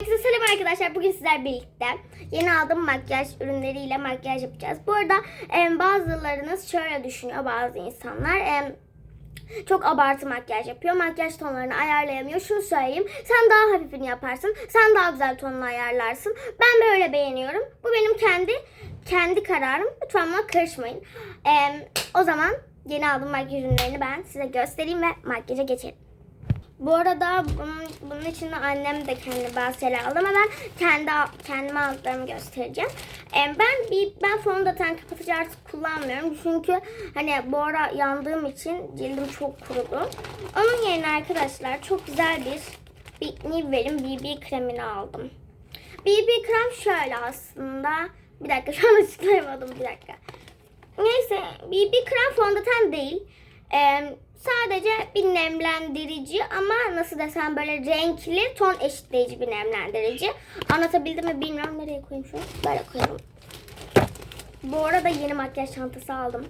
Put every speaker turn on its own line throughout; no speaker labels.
Herkese selam arkadaşlar. Bugün sizler birlikte yeni aldığım makyaj ürünleriyle makyaj yapacağız. Bu arada bazılarınız şöyle düşünüyor bazı insanlar. çok abartı makyaj yapıyor. Makyaj tonlarını ayarlayamıyor. Şunu söyleyeyim. Sen daha hafifini yaparsın. Sen daha güzel tonunu ayarlarsın. Ben böyle beğeniyorum. Bu benim kendi kendi kararım. Lütfen buna karışmayın. O zaman yeni aldığım makyaj ürünlerini ben size göstereyim ve makyaja geçelim. Bu arada bunun, bunun için de annem de kendi bazı şeyler aldı ama ben kendi kendime aldıklarımı göstereceğim. Ee, ben bir ben fondöten kapatıcı artık kullanmıyorum çünkü hani bu ara yandığım için cildim çok kurudu. Onun yerine arkadaşlar çok güzel bir Nivell'in BB kremini aldım. BB krem şöyle aslında. Bir dakika şu an açıklayamadım bir dakika. Neyse BB krem fondöten değil. Ee, sadece bir nemlendirici ama nasıl desem böyle renkli ton eşitleyici bir nemlendirici. Anlatabildim mi bilmiyorum. Nereye koyayım şunu? Böyle koyalım. Bu arada yeni makyaj çantası aldım.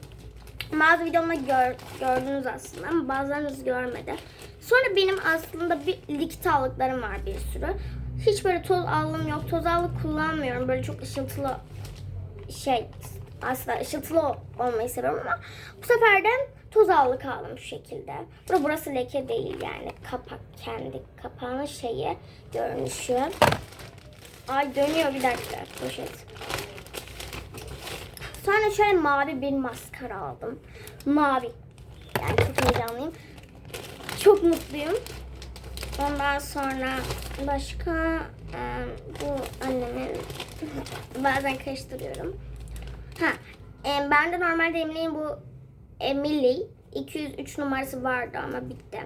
Bazı videomda gör, gördünüz aslında ama bazılarınız görmedi. Sonra benim aslında bir likit allıklarım var bir sürü. Hiç böyle toz allım yok. Toz allık kullanmıyorum. Böyle çok ışıltılı şey aslında ışıltılı olmayı seviyorum ama bu sefer de toz allık aldım şu şekilde. Burada burası leke değil yani kapak kendi kapağının şeyi görünüşü. Ay dönüyor bir dakika poşet. Sonra şöyle mavi bir maskara aldım. Mavi. Yani çok heyecanlıyım. Çok mutluyum. Ondan sonra başka e, bu annemin bazen karıştırıyorum. Ha, e, ben de normalde Emily'in bu Emily 203 numarası vardı ama bitti.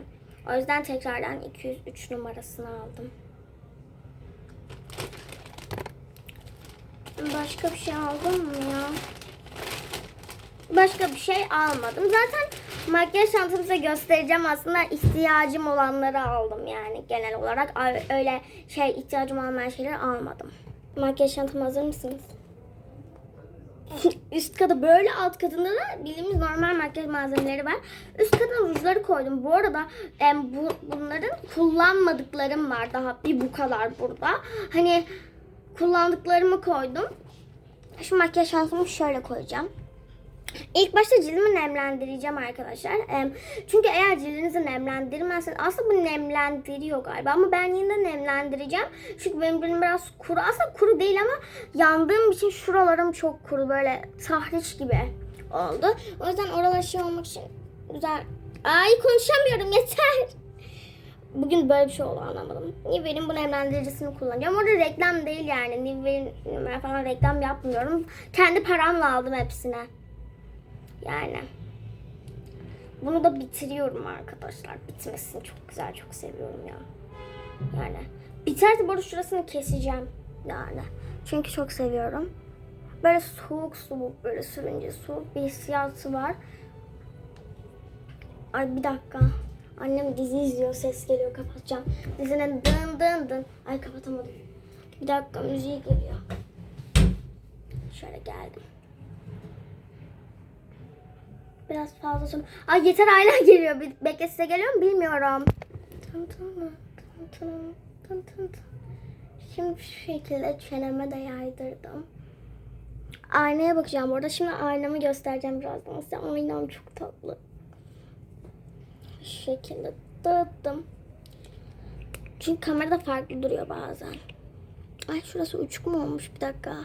O yüzden tekrardan 203 numarasını aldım. Başka bir şey aldım mı ya? Başka bir şey almadım. Zaten makyaj çantamıza göstereceğim. Aslında ihtiyacım olanları aldım yani genel olarak. Öyle şey ihtiyacım olmayan şeyleri almadım. Makyaj çantama hazır mısınız? Üst katı böyle alt katında da bildiğimiz normal makyaj malzemeleri var. Üst katına rujları koydum. Bu arada em, bu, bunların kullanmadıklarım var daha bir bu kadar burada. Hani kullandıklarımı koydum. Şu makyaj şansımı şöyle koyacağım. İlk başta cildimi nemlendireceğim arkadaşlar. Çünkü eğer cildinizi nemlendirmezseniz aslında bu nemlendiriyor galiba ama ben yine de nemlendireceğim. Çünkü benim cildim biraz kuru. Aslında kuru değil ama yandığım için şuralarım çok kuru böyle tahriş gibi oldu. O yüzden oralar şey olmak için güzel. Ay konuşamıyorum yeter. Bugün böyle bir şey oldu anlamadım. Nivell'in bu nemlendiricisini kullanacağım. Orada reklam değil yani. Nivell'in falan reklam yapmıyorum. Kendi paramla aldım hepsine. Yani. Bunu da bitiriyorum arkadaşlar. Bitmesini çok güzel, çok seviyorum ya. Yani. Biterse burada şurasını keseceğim. Yani. Çünkü çok seviyorum. Böyle soğuk soğuk böyle sürünce soğuk bir hissiyatı var. Ay bir dakika. Annem dizi izliyor. Ses geliyor. Kapatacağım. Dizinin dın dın dın. Ay kapatamadım. Bir dakika müziği geliyor. Şöyle geldim. Biraz fazla sonra. Ay yeter hala geliyor. Bekle size geliyor mu bilmiyorum. Şimdi şu şekilde çeneme de yaydırdım. Aynaya bakacağım burada. Şimdi aynamı göstereceğim birazdan. Size aynam çok tatlı. Şu şekilde dağıttım. Çünkü kamerada farklı duruyor bazen. Ay şurası uçuk mu olmuş bir dakika.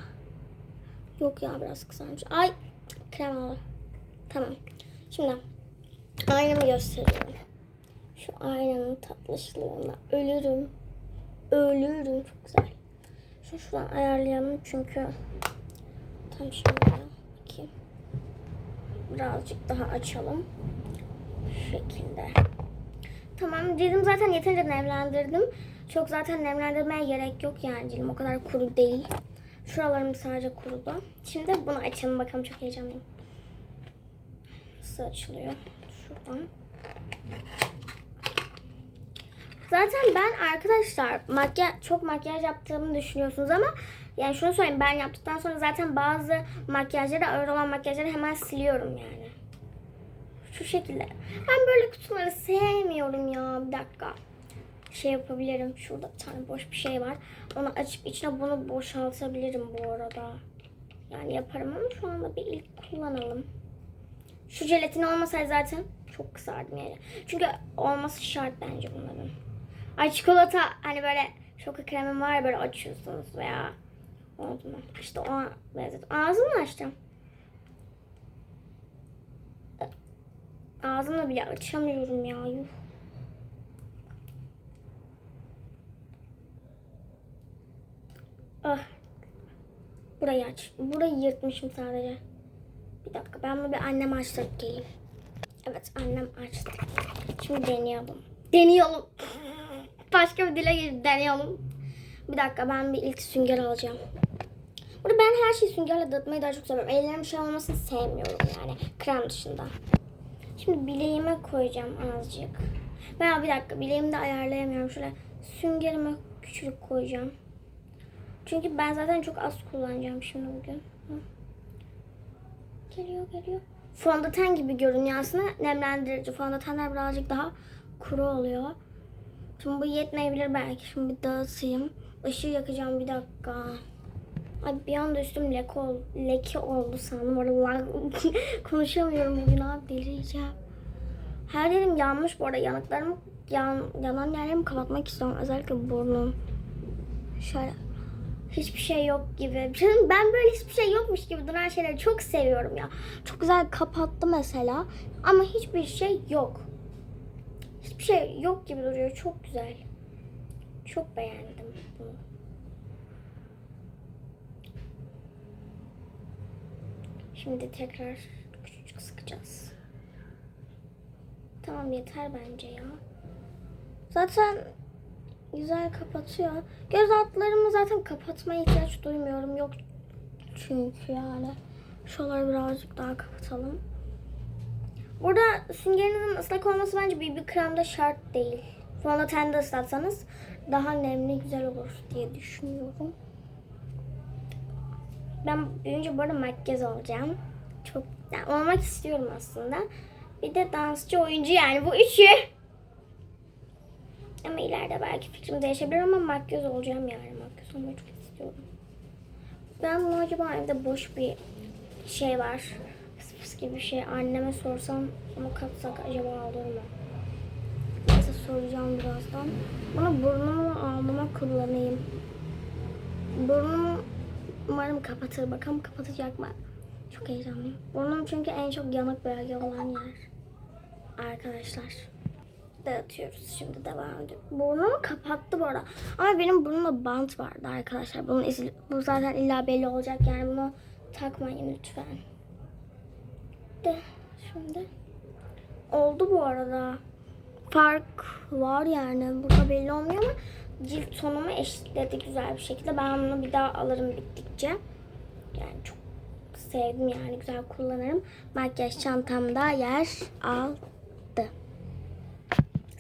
Yok ya biraz kısalmış. Ay krem aldım. Tamam. Şimdi aynamı gösteriyorum. Şu aynanın tatlışlığına ölürüm. Ölürüm. Çok güzel. Şu şuradan ayarlayalım çünkü tam şöyle bakayım. Birazcık daha açalım. Şu şekilde. Tamam cildim zaten yeterince nemlendirdim. Çok zaten nemlendirmeye gerek yok yani cildim o kadar kuru değil. Şuralarım sadece kurudu. Şimdi bunu açalım bakalım çok heyecanlıyım. Nasıl açılıyor? Şuradan. Zaten ben arkadaşlar makyaj çok makyaj yaptığımı düşünüyorsunuz ama yani şunu söyleyeyim ben yaptıktan sonra zaten bazı makyajları ağır olan makyajları hemen siliyorum yani. Şu şekilde. Ben böyle kutuları sevmiyorum ya. Bir dakika. Şey yapabilirim. Şurada bir tane boş bir şey var. onu açıp içine bunu boşaltabilirim bu arada. Yani yaparım ama şu anda bir ilk kullanalım. Şu jelatin olmasaydı zaten çok kısardım yani. Çünkü olması şart bence bunların. Ay çikolata hani böyle şoka kremi var böyle açıyorsunuz veya oldu mu? İşte o lezzet. Ağzımı açtım. Ağzımla bile açamıyorum ya. Yuh. Ah. Burayı aç. Burayı yırtmışım sadece. Dakika ben bunu bir annem açtırıp geleyim. Evet annem açtı. Şimdi deneyelim. Deneyelim. Başka bir dile girip deneyelim. Bir dakika ben bir ilk sünger alacağım. Burada ben her şeyi süngerle dağıtmayı daha çok seviyorum. Ellerim şey olmasını sevmiyorum yani. Krem dışında. Şimdi bileğime koyacağım azıcık. Veya bir dakika bileğimi de ayarlayamıyorum. Şöyle süngerime küçük koyacağım. Çünkü ben zaten çok az kullanacağım şimdi bugün. Hı. Geliyor geliyor. Fondöten gibi görünüyor aslında. Nemlendirici. Fondötenler birazcık daha kuru oluyor. Şimdi bu yetmeyebilir belki. Şimdi bir dağıtayım. Işığı yakacağım bir dakika. Ay bir anda üstüm leke, ol, leke oldu sandım. Oralar konuşamıyorum bugün abi delireceğim. Her yerim yanmış bu arada. Yanıklarımı yan, yanan yerlerimi kapatmak istiyorum. Özellikle burnum. Şöyle hiçbir şey yok gibi. Canım ben böyle hiçbir şey yokmuş gibi duran şeyleri çok seviyorum ya. Çok güzel kapattı mesela ama hiçbir şey yok. Hiçbir şey yok gibi duruyor. Çok güzel. Çok beğendim bunu. Şimdi tekrar küçücük sıkacağız. Tamam yeter bence ya. Zaten güzel kapatıyor. Göz altlarımı zaten kapatmaya ihtiyaç duymuyorum. Yok çünkü yani. Şuraları birazcık daha kapatalım. Burada süngerinizin ıslak olması bence BB kremde şart değil. Fondöten de ıslatsanız daha nemli güzel olur diye düşünüyorum. Ben büyüyünce bu arada makyaj olacağım. Çok yani olmak istiyorum aslında. Bir de dansçı oyuncu yani bu üçü. Ama ileride belki fikrim değişebilir ama makyöz olacağım yani. Makyöz olmayı çok istiyorum. Ben bunu acaba evde boş bir şey var. Fıs fıs gibi bir şey. Anneme sorsam onu katsak acaba olur mu? Neyse soracağım birazdan. Bunu burnumu alnıma kullanayım. Burnumu umarım kapatır. Bakalım kapatacak mı? Çok heyecanlıyım. Burnum çünkü en çok yanık bölge olan yer. Arkadaşlar dağıtıyoruz. Şimdi devam ediyoruz. Burnumu kapattı bu arada. Ama benim burnumda bant vardı arkadaşlar. Bunun izi, bu zaten illa belli olacak. Yani bunu takmayın lütfen. De şimdi oldu bu arada. Fark var yani. Burada belli olmuyor ama cilt tonumu eşitledi güzel bir şekilde. Ben bunu bir daha alırım bittikçe. Yani çok sevdim yani güzel kullanırım. Makyaj çantamda yer aldı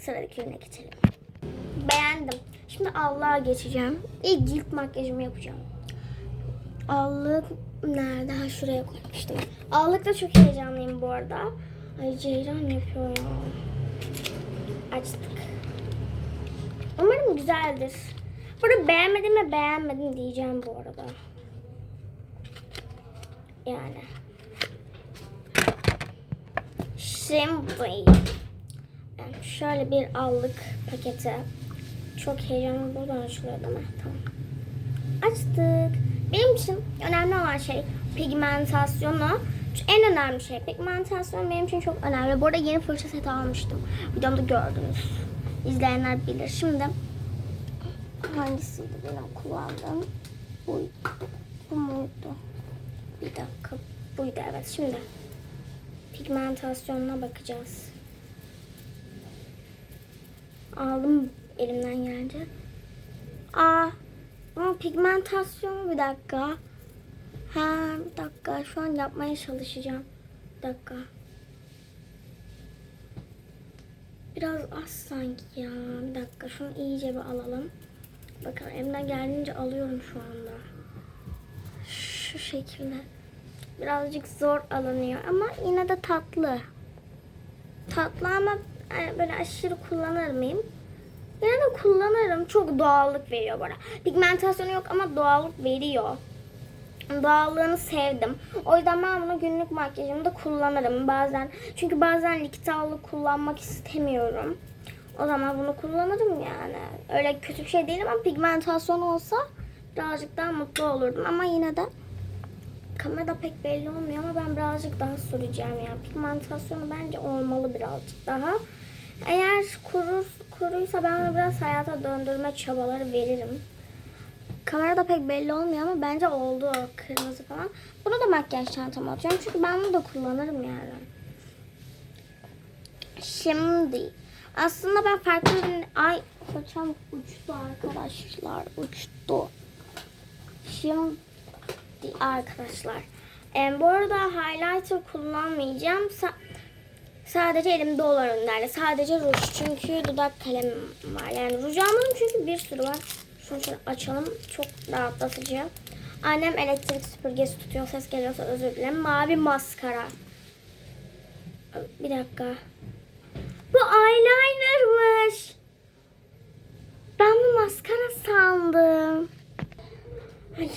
sıradaki geçelim. Beğendim. Şimdi Allah'a geçeceğim. İlk cilt makyajımı yapacağım. Allık nerede? Ha şuraya koymuştum. Allıkta çok heyecanlıyım bu arada. Ay Ceyran yapıyor ya. Açtık. Umarım güzeldir. Burada beğenmedim ve beğenmedim diyeceğim bu arada. Yani. Şimdi şöyle bir allık paketi. Çok heyecanlı buradan açılıyor değil mi? Tamam. Açtık. Benim için önemli olan şey pigmentasyonu. En önemli şey pigmentasyon benim için çok önemli. Bu arada yeni fırça seti almıştım. Videomda gördünüz. İzleyenler bilir. Şimdi hangisiydi benim kullandığım? Buydu. Bu muydu? Bir dakika. Buydu evet. Şimdi pigmentasyonuna bakacağız. Aldım elimden gelince. Aa, ama pigmentasyonu bir dakika. Ha, bir dakika. Şu an yapmaya çalışacağım. Bir dakika. Biraz az sanki ya. Bir dakika. Şunu iyice bir alalım. Bakın elimden geldiğince alıyorum şu anda. Şu şekilde. Birazcık zor alınıyor ama yine de tatlı. Tatlı ama böyle aşırı kullanır mıyım? De kullanırım. Çok doğallık veriyor bana. Pigmentasyonu yok ama doğallık veriyor. Doğallığını sevdim. O yüzden ben bunu günlük makyajımda kullanırım bazen. Çünkü bazen likitavlı kullanmak istemiyorum. O zaman bunu kullanırım yani. Öyle kötü bir şey değil ama pigmentasyon olsa birazcık daha mutlu olurdum. Ama yine de kamerada pek belli olmuyor ama ben birazcık daha süreceğim ya. Pigmentasyonu bence olmalı birazcık daha. Eğer kuru, kuruysa ben biraz hayata döndürme çabaları veririm. Kamerada pek belli olmuyor ama bence oldu kırmızı falan. Bunu da makyaj çantama atıyorum çünkü ben bunu da kullanırım yani. Şimdi aslında ben farklı ürün... Ay saçım uçtu arkadaşlar uçtu. Şimdi arkadaşlar. em, bu arada highlighter kullanmayacağım. Sa- sadece elimde olan ürünlerle. Sadece ruj. Çünkü dudak kalemim var. Yani ruj almadım çünkü bir sürü var. Şunu şöyle açalım. Çok rahatlatıcı. Annem elektrik süpürgesi tutuyor. Ses geliyorsa özür dilerim. Mavi maskara. Bir dakika. Bu eyelinermış. Ben bu maskara sandım. Ay,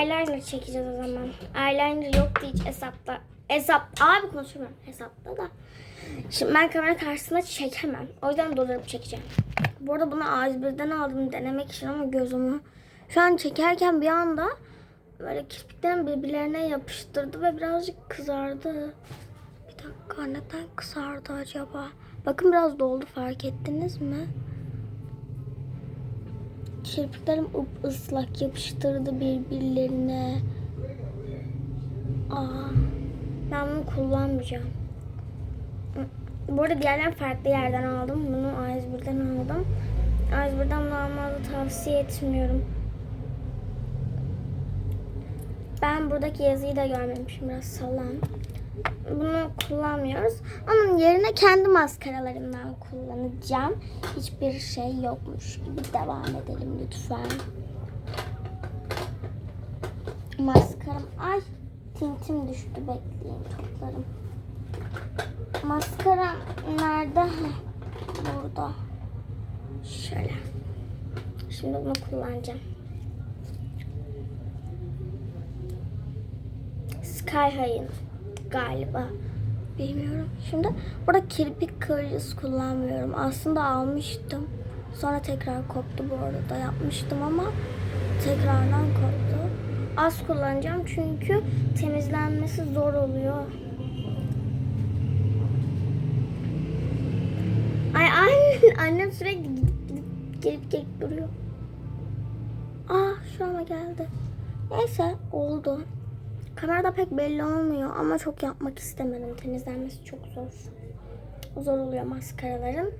eyeliner çekeceğiz o zaman. Eyeliner yoktu hiç hesapta. Hesap, abi konuşamıyorum hesapta da. Şimdi ben kamera karşısında çekemem. O yüzden doldurup çekeceğim. Bu arada bunu A101'den aldım denemek için ama gözümü şu an çekerken bir anda böyle kirpiklerim birbirlerine yapıştırdı ve birazcık kızardı. Bir dakika neden kızardı acaba? Bakın biraz doldu fark ettiniz mi? Kirpiklerim ıslak yapıştırdı birbirlerine. Aa, ben bunu kullanmayacağım. Bu arada diğerlerini farklı yerden aldım. Bunu A101'den aldım. A101'den bunu almanızı tavsiye etmiyorum. Ben buradaki yazıyı da görmemişim. Biraz salam. Bunu kullanmıyoruz. Onun yerine kendi maskaralarımdan kullanacağım. Hiçbir şey yokmuş gibi devam edelim lütfen. Maskaram. Ay tintim düştü. Bekleyin toplarım. Maskara nerede? Burada. Şöyle. Şimdi bunu kullanacağım. Sky High'ın galiba. Bilmiyorum. Şimdi burada kirpik kırıcısı kullanmıyorum. Aslında almıştım. Sonra tekrar koptu bu arada. Yapmıştım ama tekrardan koptu. Az kullanacağım çünkü temizlenmesi zor oluyor. Ay annem, annem sürekli gidip gelip gelip duruyor. Aa şu ana geldi. Neyse oldu. Kamerada pek belli olmuyor ama çok yapmak istemedim. Temizlenmesi çok zor. Zor oluyor maskaraların.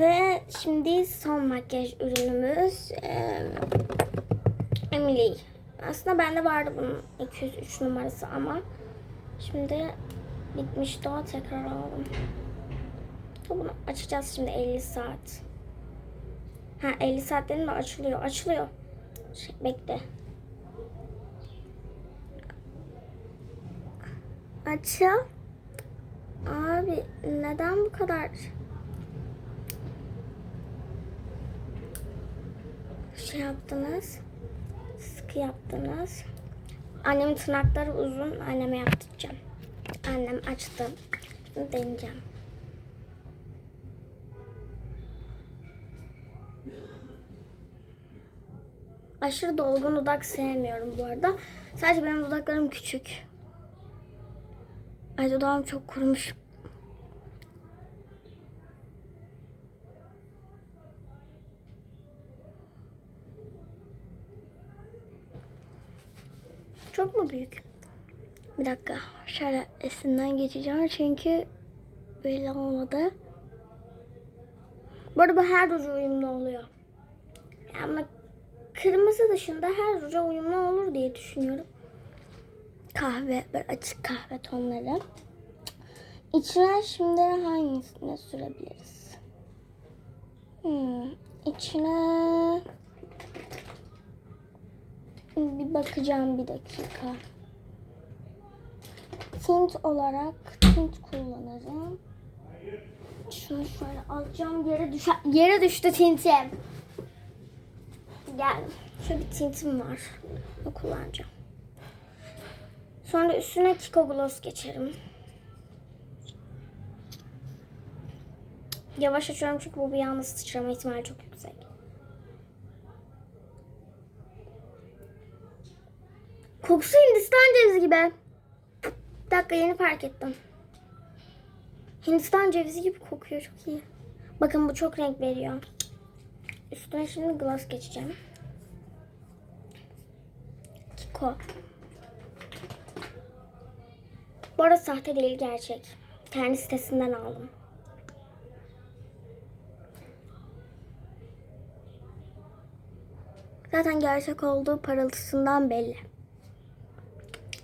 Ve şimdi son makyaj ürünümüz eee Emily. Aslında bende vardı bunun 203 numarası ama şimdi bitmişti o tekrar aldım. Bunu açacağız şimdi 50 saat. Ha 50 saat dedim de açılıyor. Açılıyor. Şey, bekle. Açıl. Abi neden bu kadar şey yaptınız? Sıkı yaptınız. Annemin tırnakları uzun. Anneme yaptıracağım. Annem açtı. Şimdi deneyeceğim. Aşırı dolgun dudak sevmiyorum bu arada. Sadece benim dudaklarım küçük. Ay dudağım çok kurumuş. Çok mu büyük? Bir dakika. Şöyle esinden geçeceğim çünkü belli olmadı. Bu arada her ruju uyumlu oluyor. Ama kırmızı dışında her ruja uyumlu olur diye düşünüyorum. Kahve, böyle açık kahve tonları. İçine şimdi hangisini sürebiliriz? Hmm, içine bir bakacağım bir dakika. Tint olarak tint kullanacağım. Şunu şöyle alacağım. Yere düşer. Yere düştü tintim. Gel. Şöyle bir tintim var. Onu kullanacağım. Sonra üstüne Kiko Gloss geçerim. Yavaş açıyorum çünkü bu bir anda sıçrama ihtimali çok yüksek. Kokusu Hindistan cevizi gibi. Bir dakika yeni fark ettim. Hindistan cevizi gibi kokuyor çok iyi. Bakın bu çok renk veriyor. Üstüne şimdi gloss geçeceğim. Kiko. Bu arada sahte değil gerçek. Kendi sitesinden aldım. Zaten gerçek olduğu parıltısından belli.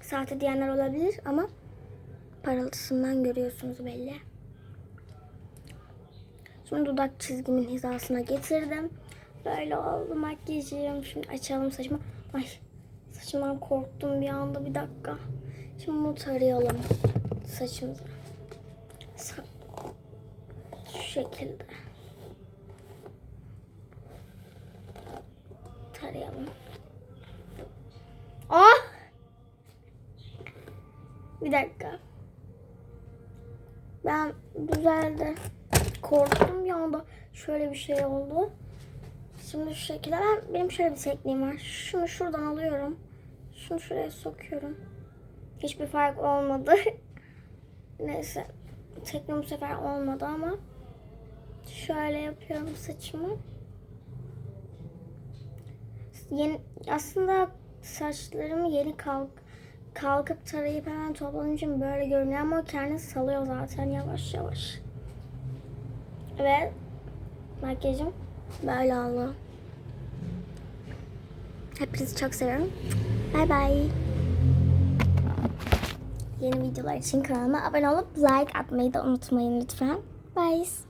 Sahte diyenler olabilir ama parıltısından görüyorsunuz belli. Şimdi dudak çizgimin hizasına getirdim. Böyle oldu makyajım. Şimdi açalım saçımı. Ay saçımdan korktum bir anda bir dakika. Şimdi bunu tarayalım saçımıza. Sa- Şu şekilde. Tarayalım. Ah! Bir dakika. Ben düzeldi. Korktum bir anda. Şöyle bir şey oldu. Şimdi şu şekilde ben, benim şöyle bir tekniğim var. Şunu şuradan alıyorum. Şunu şuraya sokuyorum. Hiçbir fark olmadı. Neyse. Tekniğim bu sefer olmadı ama. Şöyle yapıyorum saçımı. Yeni, aslında saçlarımı yeni kalk kalkıp tarayıp hemen toplanınca böyle görünüyor ama o salıyor zaten yavaş yavaş. Ve makyajım böyle oldu. Hepinizi çok seviyorum. Bay bay. Yeni videolar için kanalıma abone olup like atmayı da unutmayın lütfen. Bye.